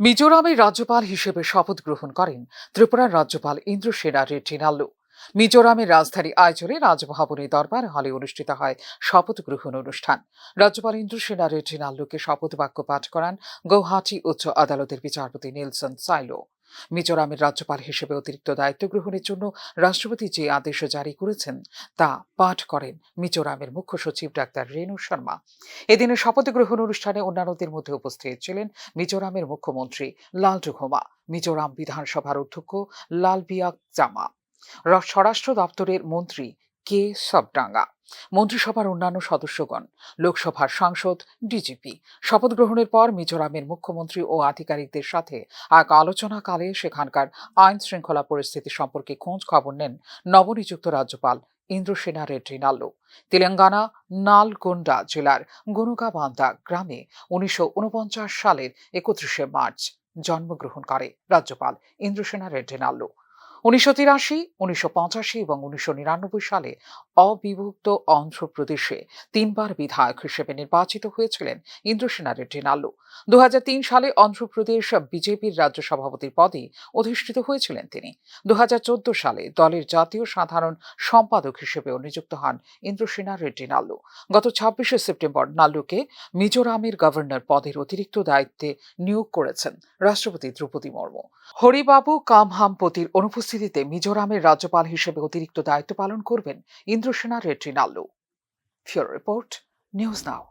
মিজোরামের রাজ্যপাল হিসেবে শপথ গ্রহণ করেন ত্রিপুরার রাজ্যপাল ইন্দ্রসেনা রেড্ডি নাল্লু মিজোরামের রাজধানী আইজলে রাজভবনে দরবার হলে অনুষ্ঠিত হয় শপথ গ্রহণ অনুষ্ঠান। রাজ্যপাল ইন্দ্রসেনা রেড্ডি নাল্লুকে শপথ বাক্য পাঠ করান গৌহাটি উচ্চ আদালতের বিচারপতি নেলসন সাইলো। মিজোরামের রাজ্যপাল হিসেবে অতিরিক্ত দায়িত্ব গ্রহণের জন্য রাষ্ট্রপতি যে আদেশ জারি করেছেন তা পাঠ করেন মিজোরামের মুখ্য সচিব ডাক্তার রেণু শর্মা। এদিনে শপথ গ্রহণ অনুষ্ঠানে অন্যান্যদের মধ্যে উপস্থিত ছিলেন মিজোরামের মুখ্যমন্ত্রী লালটু ঘোমা, মিজোরাম বিধানসভার অধ্যক্ষ লালবিয়াক জামা। স্বরাষ্ট্র দপ্তরের মন্ত্রী কে সবডাঙ্গা। মন্ত্রিসভার অন্যান্য সদস্যগণ, লোকসভার সাংসদ ডিজিপি শপথ গ্রহণের পর মিজোরামের মুখ্যমন্ত্রী ও আধিকারিকদের সাথে এক আলোচনাকালে সেখানকার আইন শৃঙ্খলা পরিস্থিতি সম্পর্কে খোঁজ খবর নেন নবনিযুক্ত রাজ্যপাল ইন্দ্রসেনা রেড্ডি নাল্লু। তেলেঙ্গানা, নালগোন্ডা জেলার গুনুকাবান্দা গ্রামে উনিশশো ঊনপঞ্চাশ সালের একত্রিশে মার্চ জন্মগ্রহণ করে রাজ্যপাল ইন্দ্রসেনা রেড্ডি নাল্লু। উনিশশো তিরাশি, উনিশশো পঁচাশি এবং উনিশশো নিরানব্বই সালে অবিভক্ত অন্ধ্রপ্রদেশে তিনবার বিধায়ক হিসেবে নির্বাচিত হয়েছিলেন ইন্দ্রসেনা রেড্ডি নাল্লু। দু সালে অন্ধ্রপ্রদেশ বিজেপির রাজ্য সভাপতির পদে অধিষ্ঠিত হয়েছিলেন তিনি। দু সালে দলের জাতীয় সাধারণ সম্পাদক হিসেবেও নিযুক্ত হন ইন্দ্রসেনা রেড্ডি নাল্লু। গত ছাব্বিশে সেপ্টেম্বর নাল্লুকে মিজোরামের গভর্নর পদের অতিরিক্ত দায়িত্বে নিয়োগ করেছেন রাষ্ট্রপতি দ্রৌপদী মুর্মু। হরিবাবু কামহামপতির অনুপস্থিতিতে মিজোরামের রাজ্যপাল হিসেবে অতিরিক্ত দায়িত্ব পালন করবেন ইন্দ্রসেনা রেট্রিনাল্লু ফিওর রিপোর্ট নিউজ নাও।